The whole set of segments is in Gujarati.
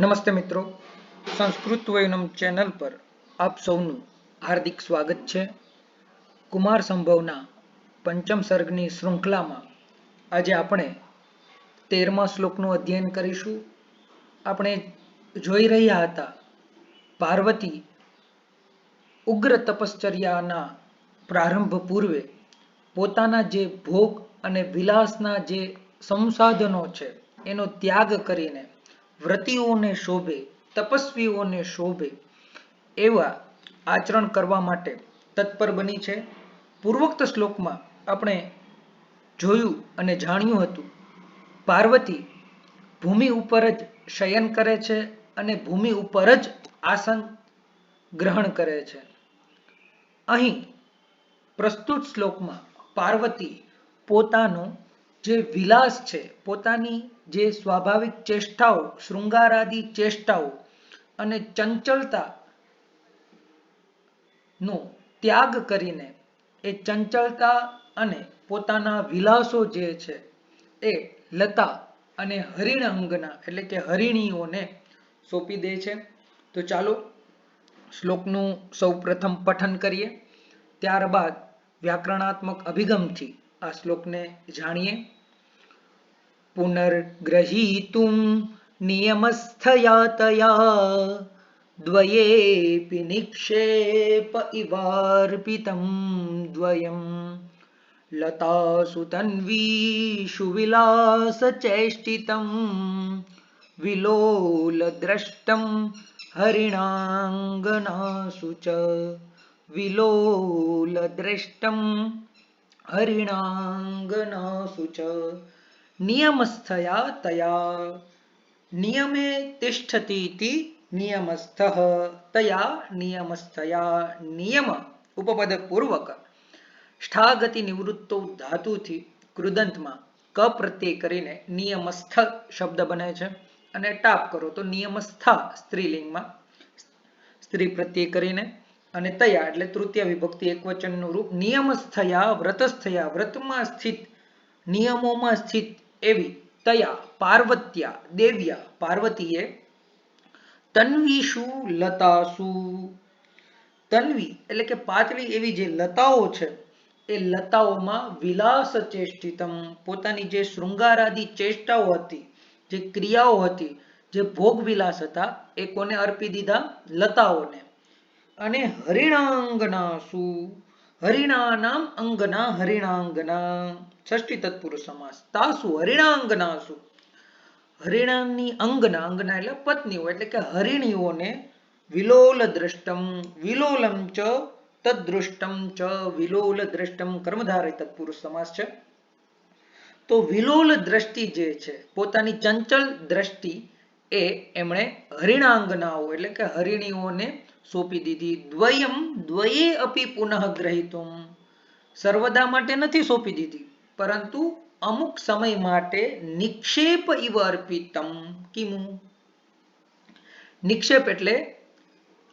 નમસ્તે મિત્રો. સંસ્કૃત વૈનમ ચેનલ પર આપ સૌનું હાર્દિક સ્વાગત છે. કુમાર સંભવના પંચમ સર્ગની શૃંખલામાં આજે આપણે તેરમા શ્લોકનું અધ્યયન કરીશું. આપણે જોઈ રહ્યા હતા પાર્વતી ઉગ્ર તપશ્ચર્યાના પ્રારંભ પૂર્વે પોતાના જે ભોગ અને વિલાસના જે સંસાધનો છે એનો ત્યાગ કરીને વ્રતિઓને શોભે, તપસ્વીઓને શોભે એવા આચરણ કરવા માટે તત્પર બની છે. પૂર્વોક્ત શ્લોકમાં આપણે જોયું અને જાણ્યું હતું, પાર્વતી ભૂમિ ઉપર જ શયન કરે છે અને ભૂમિ ઉપર જ આસન ગ્રહણ કરે છે. અહીં પ્રસ્તુત શ્લોકમાં પાર્વતી પોતાનો જે વિલાસ છે, પોતાની જે સ્વાભાવિક ચેષ્ટાઓ, શૃંગારાદી ચેષ્ટાઓ અને ચંચળતા નો ત્યાગ કરીને એ ચંચળતા અને પોતાના વિલાસો જે છે એ લતા અને હરિણ અંગના એટલે કે હરિણીઓને સોંપી દે છે. તો ચાલો શ્લોકનું સૌ પ્રથમ પઠન કરીએ. ત્યારબાદ વ્યાકરણાત્મક અભિગમથી આ શ્લોકને જાણીએ. पुनर्ग्रहीतुं नियमस्थयातया द्वयेऽपि निक्षेप इवार्पितं द्वयं। लतासु तन्वीषु विलासचेष्टितं विलोलद्रष्टं हरिणाङ्गनासु च। विलोलद्रष्टं हरिणाङ्गनासु च। નિયમસ્થયા તયા નિયમે તિષ્ઠતી નિયમસ્થ તયા નિયમસ્થયા નિયમ ઉપપદ પૂર્વક ષ્ઠાગતિ નિવૃત્તો ધાતુથી કૃદંતમાં ક પ્રત્યય કરીને નિયમસ્થ શબ્દ બને છે અને ટાપ કરો તો નિયમસ્થા સ્ત્રીલિંગમાં સ્ત્રી પ્રત્યય કરીને અને તયા એટલે તૃતીય વિભક્તિ એકવચનનું રૂપ નિયમસ્થયા વ્રતસ્થયા વ્રતમાં સ્થિત નિયમોમાં સ્થિત એવી તયા પાર્વત્યા દેવ્યા પાર્વતીએ તન્વીષુ લતાસુ. તન્વી એટલે કે પાતળી એવી જે લતાઓ છે, એ લતાઓમાં વિલાસ ચેષ્ટિતમ. પોતાની જે શૃંગારાદી ચેષ્ટાઓ હતી, જે ક્રિયાઓ હતી, જે ભોગ વિલાસ હતા, એ કોને અર્પી દીધા? લતાઓને. અને હરિણાંગનાસુ. હરિણાનામ અંગના હરિણાંગના. ષષ્ઠી તત્પુરુષ સમાસ. તાસુ હરિણાંગનાસુ. હરિણાની અંગના અંગના એટલે પત્નીઓ, એટલે કે હરિણીઓને વિલોલ દ્રષ્ટમ વિલોલમ ચ તદ્દૃષ્ટમ ચ વિલોલ દ્રષ્ટમ કર્મધારય તત્પુરુષ સમાસ છે. તો વિલોલ દ્રષ્ટિ જે છે, પોતાની ચંચલ દ્રષ્ટિ એ એમણે હરિણાંગનાઓ, એટલે કે હરિણીઓને સોંપી દીધી. દ્વયમ, દ્વયે અપી પુનઃ ગ્રહિતું સર્વદા માટે નથી સોંપી દીધી, પરંતુ અમુક સમય માટે નિક્ષેપ ઇવ અર્પિતમ. કિમું? નિક્ષેપ એટલે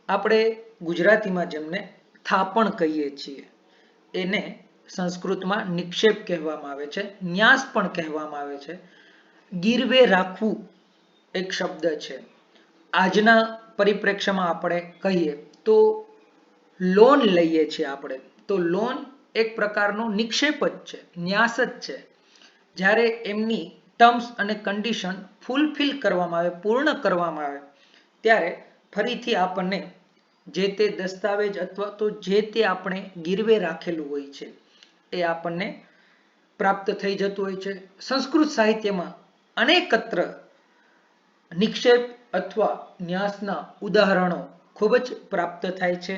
આપણે ગુજરાતીમાં જેમને થાપણ કહીએ છીએ, એને સંસ્કૃતમાં નિક્ષેપ કહેવામાં આવે છે, ન્યાસ પણ કહેવામાં આવે છે. ગીરવે રાખવું એક શબ્દ છે. આજના પરિપ્રેક્ષ્યમાં આપણે કહીએ, તો લોન લઈએ છીએ આપણે. તો લોન એક પ્રકારનો નિક્ષેપ જ છે, ન્યાસ જ છે. જ્યારે એમની ટર્મ્સ અને કન્ડિશન ફૂલફિલ કરવામાં આવે, પૂર્ણ કરવામાં આવે, ત્યારે ફરીથી આપણને જે તે દસ્તાવેજ અથવા તો જે તે આપણે ગીરવે રાખેલું હોય છે, એ આપણને પ્રાપ્ત થઈ જતું હોય છે. સંસ્કૃત સાહિત્યમાં અનેકત્ર નિક્ષેપ અથવા ન્યાસના ઉદાહરણો ખૂબ જ પ્રાપ્ત થાય છે.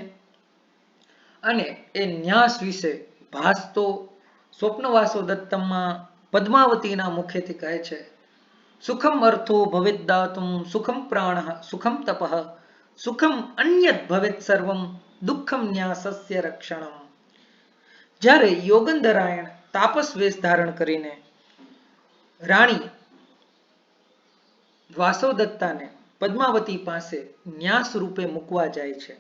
અને એ ન્યાસ વિશે ભાસતો સ્વપ્નવાસો દત્તમમાં પદ્માવતીના મુખેથી કહે છે, સુખમ અર્થો ભવેત દાતુમ, સુખમ પ્રાણ, સુખમ તપ, સુખમ અન્યત ભવેત સર્વમ, દુઃખમ ન્યાસસ્ય રક્ષણમ. જ્યારે યોગંધરાયણ તાપસ વેશ ધારણ કરીને રાણી વાસવદત્તાને પદ્માવતી પાસે ન્યાસ રૂપે મૂકવા જાય છે.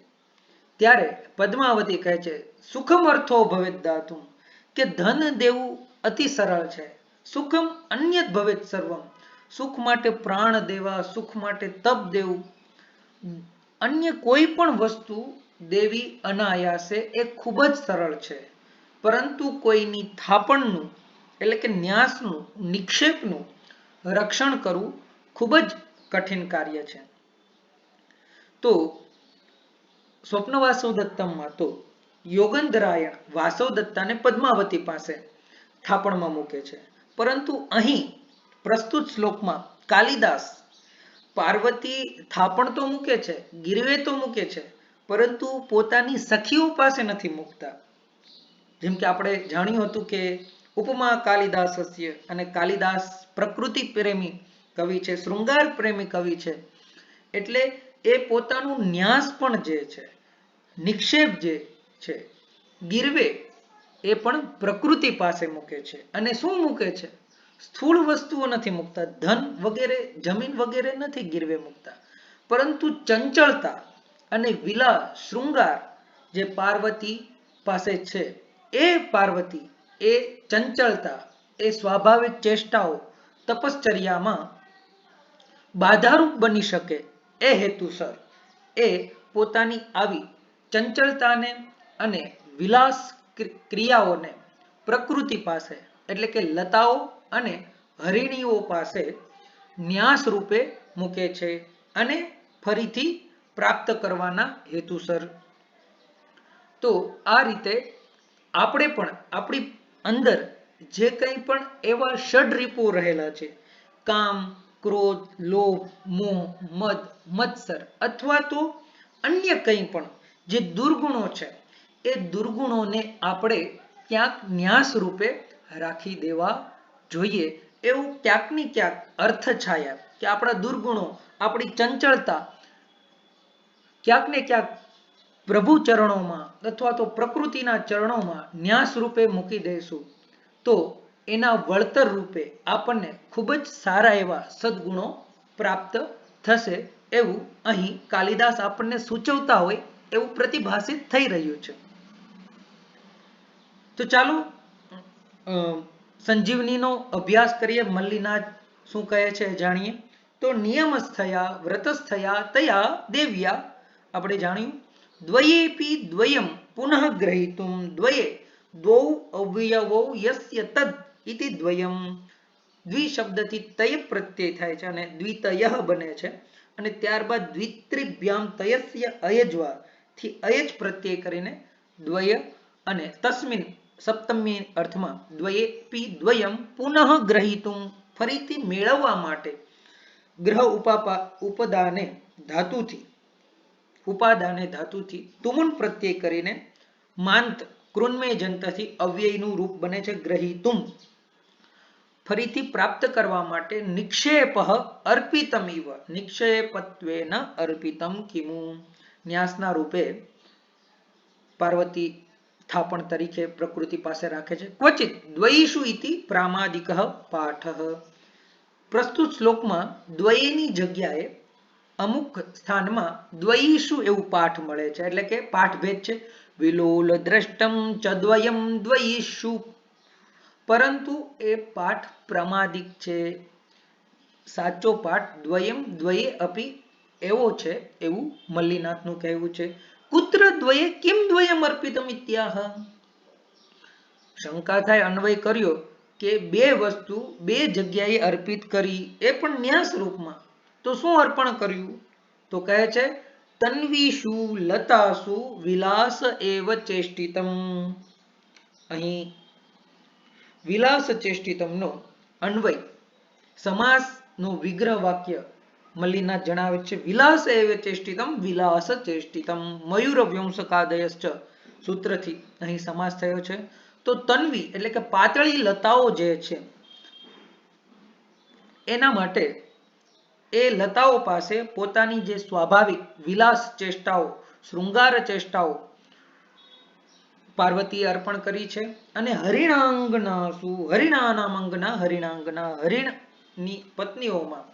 ત્યારે પદ્માવતી કહે છે, સુખમ અર્થો ભવેત દાતુમ કે ધન દેવું અતિ સરળ છે. સુખમ અન્ય ભવેત સર્વમ. સુખ માટે પ્રાણ દેવા, સુખ માટે તપ દેવું. અન્ય કોઈ પણ વસ્તુ દેવી અનાયાસે એ ખૂબ જ સરળ છે. પરંતુ કોઈની થાપણનું, એટલે કે ન્યાસનું, નિક્ષેપનું રક્ષણ કરવું ખૂબ જ કઠિન કાર્ય છે. તો સ્વપ્ન વાસવદત્તમમાં તો યોગંધરાયણ વાસવદત્તાને પદ્માવતી પાસે થાપણમાં મૂકે છે. પરંતુ અહીં પ્રસ્તુત શ્લોકમાં કાલિદાસ પાર્વતી થાપણ તો મૂકે છે, ગીરવે તો મૂકે છે, પરંતુ પોતાની સખીઓ પાસે નથી મૂકતા. જેમ કે આપણે જાણ્યું હતું કે ઉપમા કાલિદાસસ્ય અને કાલિદાસ પ્રકૃતિ પ્રેમી કવિ છે, શૃંગાર પ્રેમી કવિ છે. એટલે એ પોતાનું ન્યાસ પણ જે છે, નિક્ષેપ જે છે, ગીરવે એ પણ પ્રકૃતિ પાસે મૂકે છે. અને શું મૂકે છે? સ્થૂળ વસ્તુઓ નથી મૂકતા, ધન વગેરે, જમીન વગેરે નથી ગીરવે મૂકતા. પરંતુ ચંચળતા અને વિલા, શૃંગાર જે પાર્વતી પાસે છે, એ પાર્વતી એ ચંચળતા, એ સ્વાભાવિક ચેષ્ટાઓ, તપશ્ચર્યામાં બાધારૂપ બની શકે. એ હેતુસર એ પોતાની આવી ચંચળતાને અને વિલાસ ક્રિયાઓને પ્રકૃતિ પાસે, એટલે કે લતાઓ અને હરિણીઓ પાસે ન્યાસ રૂપે મૂકે છે અને ફરીથી પ્રાપ્ત કરવાના હેતુસર તો આ રીતે આપણે પણ આપણી અંદર જે કંઈ પણ એવા ષડરીપો રહેલા છે, કામ ક્રોધ, લોભ, મોહ, મદ, મત્સર અથવા તો અન્ય કંઈ પણ જે દુર્ગુણો છે, એ દુર્ગુણોને આપણે ક્યાંક ન્યાસ રૂપે રાખી દેવા જોઈએ. એવું ક્યાંકની ક્યાંક અર્થ છાયા કે આપણા દુર્ગુણો, આપણી ચંચળતા ક્યાંક ને ક્યાંક પ્રભુ ચરણોમાં અથવા તો પ્રકૃતિના ચરણોમાં ન્યાસ રૂપે મૂકી દઈશું. તો એના વળતર રૂપે આપણને ખૂબ જ સારા એવા સદગુણો પ્રાપ્ત થશે એવું અહીં કાલિદાસ આપણને સૂચવતા હોય એવું પ્રતિભાષિત થઈ રહ્યું છે. તો ચાલો સંજીવનીનો અભ્યાસ કરીએ. મલ્લીનાથ શું કહે છે જાણીએ. તો નિયમસ્થયા, વ્રતસ્થયા, તયા, દેવ્યા. આપણે જાણ્યું. દ્વયેપી દ્વયમ પુનઃ ગ્રહીતું દ્વયે દ્વૌ અવયવો યસ્ય તદ. ઇતિ દ્વયમ દ્વિ શબ્દથી તય પ્રત્યય થાય છે અને દ્વિતય બને છે અને ત્યારબાદ દ્વિત્રિભ્યામ તયસ્ય અયજવા થી અયજ પ્રત્યય કરીને દ્વય અને તસ્મિન સપ્તમી અર્થમાં દ્વયે પી દ્વયમ પુનઃ ગ્રહીતું ફરીથી મેળવવા માટે ગ્રહ ઉપાપા ઉપદાને ધાતુથી ઉપાદાને ધાતુથી તુમુન પ્રત્યય કરીને માંત કૃન્મય જંતથી અવ્યયનું રૂપ બને છે ગ્રહિતુમ ફરીથી પ્રાપ્ત કરવા માટે નિક્ષેપ અર્પિતમ ઇવ નિક્ષેપત્વેન અર્પિતમ કિમુ. ન્યાસના રૂપે પાર્વતી સ્થાપન તરીકે પ્રકૃતિ પાસે રાખે છે. ક્વચિત દ્વયીષુ ઇતિ પ્રામાદિક પાઠ. પ્રસ્તુત શ્લોકમાં દ્વયની જગ્યાએ અમુક સ્થાનમાં દ્વયીષુ એવું પાઠ મળે છે. એટલે કે પાઠભેદ છે. વિલોલ દ્રષ્ટમ ચદ્વયમ દ્વયીષુ પરંતુ એ પાઠ પ્રમાદિક છે. સાચો પાઠ દ્વયમ દ્વયે અપી એવો છે એવું મલ્લીનાથનું કહેવું છે. કુત્ર દ્વયે કેમ દ્વયમ અર્પિતમ ઇત્યાહ? શંકા થાય અન્વય કર્યો કે બે વસ્તુ બે જગ્યાએ અર્પિત કરી એ પણ ન્યાસ રૂપમાં. તો શું અર્પણ કર્યું? તો કહે છે તન્વીશુ લતાસુ વિલાસ એવ ચેષ્ટિતમ. અહીં વિલાસ ચેષ્ટિતમનો અન્વય સમાસનું વિગ્રહ વાક્ય મલ્લીનાથ જણાવે છે. વિલાસ એવ ચેષ્ટિતમ વિલાસ ચેષ્ટિતમ મયુર વ્યંસકાદયશ્ચ સૂત્રથી અહીં સમાસ થયો છે. તો તન્વી એટલે કે પાતળી લતાઓ જે છે, એના માટે એ લતાઓ પાસે પોતાની જે સ્વાભાવિક વિલાસ ચેષ્ટાઓ શૃંગાર ચેષ્ટાઓ પાર્વતીએ અર્પણ કરી છે અને હરિણાંગના શું? હરિણાના મંગના, હરિણાંગના હરિણની પત્નીઓમાં,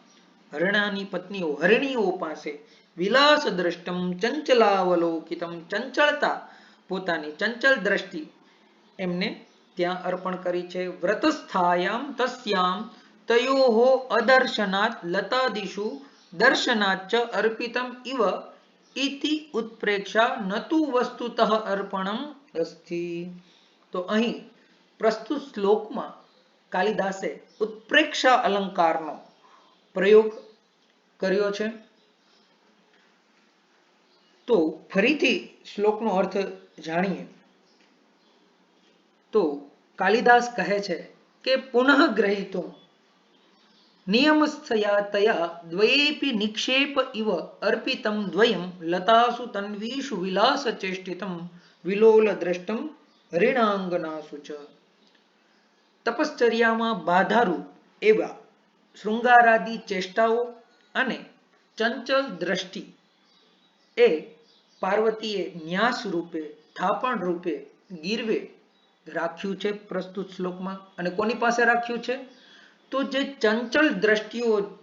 હરણાની પત્નીઓ, હરિણીઓ પાસે વિલાસ દ્રષ્ટમ ચંચલાવલોકિતમ, ચંચળતા, પોતાની ચંચલ દ્રષ્ટિ એમને ત્યાં અર્પણ કરી છે. વ્રતસ્થાયામ તસ્યામ તયોહો અદર્શનાત લતાદિષુ ચ અર્પિતમ ઇવ ઇતિ ઉત્પ્રેક્ષા નતુ વસ્તુતઃ અર્પણમ અસ્તિ તો અહીં પ્રસ્તુત શ્લોકમાં કાલિદાસે ઉત્પ્રેક્ષા અલંકારનો પ્રયોગ કર્યો છે. તો ફરીથી શ્લોકનો અર્થ જાણીએ. તો કાલિદાસ કહે છે કે પુનઃ ગ્રહિતું નિયમસ્થયા તયા દ્વયેપી નિક્ષેપ ઇવ અર્પિતમ દ્વયમ લતાસુ તન્વીષુ વિલાસ ચેષ્ટિતમ વિલોલ દ્રષ્ટમ ઋણાંગના સુચ તપશ્ચર્યામાં બાધારૂપ એવા શૃંગારાદી ચેષ્ટાઓ અને ચંચલ દ્રષ્ટિ એ પાર્વતીએ ન્યાસ રૂપે, થાપણ રૂપે, ગીરવે રાખ્યું છે પ્રસ્તુત શ્લોકમાં. અને કોની પાસે રાખ્યું છે? તો જે ચંચલ દ્રષ્ટિઓ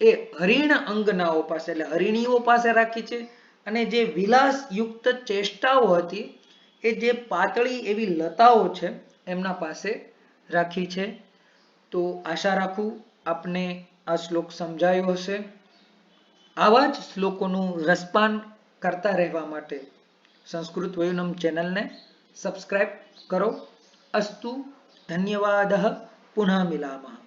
એ હરિણ અંગનાઓ પાસે, એટલે હરિણીઓ પાસે રાખી છે અને જે વિલાસયુક્ત ચેષ્ટાઓ હતી, એ જે પાતળી એવી લતાઓ છે, એમના પાસે રાખી છે. તો આશા રાખું આપને આ શ્લોક સમજાયો હશે. આવા જ શ્લોકોનું રસપાન કરતા રહેવા માટે સંસ્કૃત વયુનમ ચેનલને સબસ્ક્રાઈબ કરો. અસ્તુ, ધન્યવાદ. પુનઃ મિલામः.